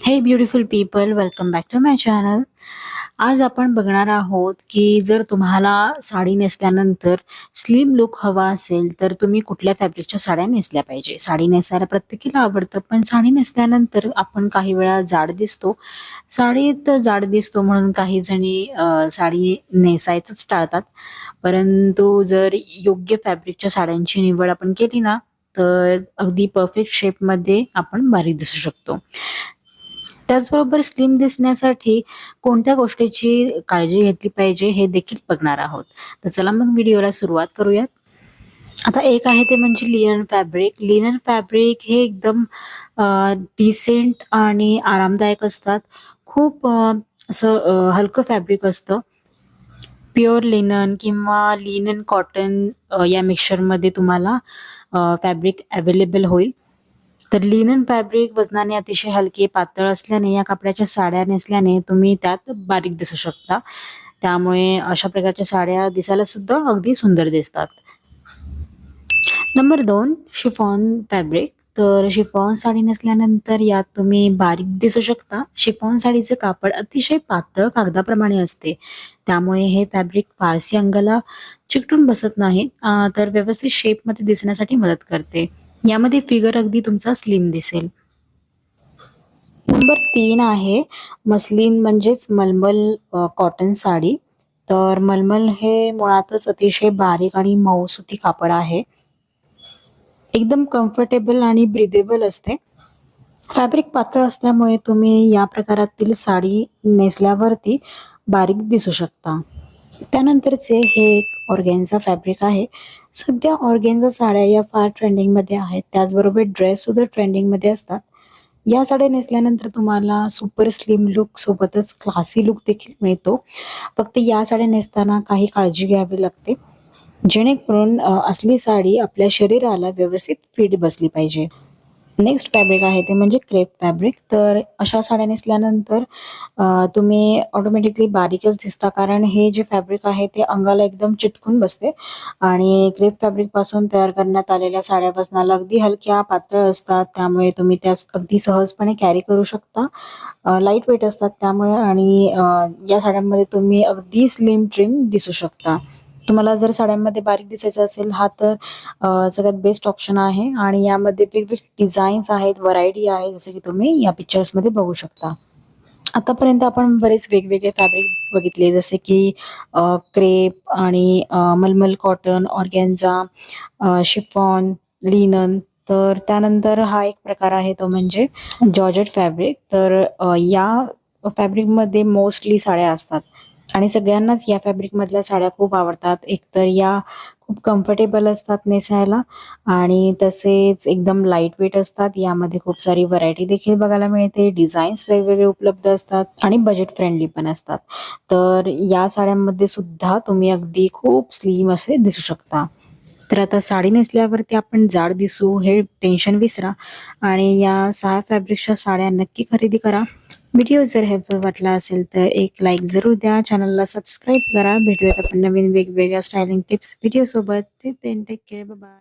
Hey beautiful people welcome back to my channel आज आपण बघणार आहोत की जर तुम्हाला साडी नेसल्यानंतर स्लिम लुक हवा असेल तर तुम्ही कुठल्या फॅब्रिकच्या साड्या नेसल्या पाहिजे? साडी नेसायला प्रत्येकीला आवडतं पण साडी नेसल्यानंतर आपण काही वेळा जाड दिसतो. साडीत जाड दिसतो म्हणून काही जणी साडी नेसायचंच टाळतात. परंतु जर योग्य फॅब्रिकच्या साड्यांची निवड आपण केली ना तर अगदी परफेक्ट शेपमध्ये आपण बारीक दिसू शकतो. त्याचबरोबर स्लिम दिसण्यासाठी कोणत्या गोष्टीची काळजी घेतली पाहिजे हे देखील बघणार आहोत. तर चला मग व्हिडिओला सुरुवात करूयात. आता एक आहे ते म्हणजे लिनन फॅब्रिक लिनन फॅब्रिक हे एकदम डिसेंट आणि आरामदायक असतात. खूप असं हलकं फॅब्रिक असतं. प्युअर लिनन किंवा लिनन कॉटन या मिक्सरमध्ये तुम्हाला फॅब्रिक अवेलेबल होईल. तर लिनन फॅब्रिक वजनाने अतिशय हलके पातळ असल्याने या कपड्याच्या साड्या नेसल्याने तुम्ही त्यात बारीक दिसू शकता. त्यामुळे अशा प्रकारच्या साड्या दिसायला सुद्धा अगदी सुंदर दिसतात. नंबर दोन शिफॉन फॅब्रिक तर शिफॉन साडी नेसल्यानंतर यात तुम्ही बारीक दिसू शकता. शिफॉन साडीचे कापड अतिशय पातळ कागदाप्रमाणे असते. त्यामुळे हे फॅब्रिक फारसी अंगाला चिकटून बसत नाही तर व्यवस्थित शेपमध्ये दिसण्यासाठी मदत करते. यामध्ये फिगर अगदी तुमचा स्लिम दिसेल. नंबर तीन आहे मस्लिन म्हणजेच मलमल कॉटन साडी. तर मलमल हे मुळातच अतिशय बारीक आणि मऊसुती कापड आहे. एकदम कम्फर्टेबल आणि ब्रिदेबल असते. फॅब्रिक पातळ असल्यामुळे तुम्ही या प्रकारातील साडी नेसल्यावरती बारीक दिसू शकता. त्यानंतरचे हे एक ऑर्गेन्झा फॅब्रिक आहे. सध्या ऑर्गेन्झा साड्या या फार ट्रेंडिंगमध्ये आहेत. त्याचबरोबर ड्रेस सुद्धा ट्रेंडिंगमध्ये असतात. या साड्या नेसल्यानंतर तुम्हाला सुपर स्लिम लुक सोबतच क्लासी लुक देखील मिळतो. फक्त या साड्या नेसताना काही काळजी घ्यावी लागते. जेणेकरून असली साडी आपल्या शरीराला व्यवस्थित फिट बसली पाहिजे. नेक्स्ट फॅब्रिक आहे ते म्हणजे क्रेप फॅब्रिक. तर अशा साड्या नेसल्यानंतर तुम्ही ऑटोमॅटिकली बारीकच दिसता कारण हे जे फॅब्रिक आहे ते अंगाला एकदम चिटकून बसते. आणि क्रेप फॅब्रिकपासून तयार करण्यात आलेल्या साड्या वजनाला अगदी हलक्या पातळ असतात त्यामुळे तुम्ही त्या अगदी सहजपणे कॅरी करू शकता. लाइट वेट असतात त्यामुळे आणि या साड्यांमध्ये तुम्ही अगदी स्लिम ट्रिम दिसू शकता. तुम्हाला जर साड्यांमध्ये बारीक दिसायचं असेल हा तर सगळ्यात बेस्ट ऑप्शन आहे. आणि यामध्ये वेगवेगळे डिझाईन्स आहेत व्हरायटी आहे जसं की तुम्ही या पिक्चर्समध्ये बघू शकता. आतापर्यंत आपण बरेच वेगवेगळे फॅब्रिक बघितले जसे की क्रेप आणि मलमल कॉटन ऑर्गॅन्झा शिफॉन लिनन तर त्यानंतर हा एक प्रकार आहे तो म्हणजे जॉर्जेट फॅब्रिक तर या फॅब्रिकमध्ये मोस्टली साड्या असतात. आणि सगळ्यांनाच या फॅब्रिकमधल्या साड्या खूप आवडतात. एकतर या खूप कम्फर्टेबल असतात नेसायला आणि तसेच एकदम लाइट वेट असतात. यामध्ये खूप सारी व्हरायटी देखील बघायला मिळते. डिझाईन्स वेगवेगळे उपलब्ध असतात आणि बजेट फ्रेंडली पण असतात. तर या साड्यांमध्ये सुद्धा तुम्ही अगदी खूप स्लीम असे दिसू शकता. तर आता साडी नेसल्यावरती आपण जाड दिसू हे टेन्शन विसरा आणि या सहा फॅब्रिकच्या साड्या नक्की खरेदी करा. व्हिडिओ जर हेल्पफुल वाटला असेल तर एक लाईक जरूर द्या. चॅनलला सबस्क्राईब करा. भेटूयात आपण नवीन वेगवेगळ्या स्टायलिंग टिप्स व्हिडिओ सोबत. Take care bye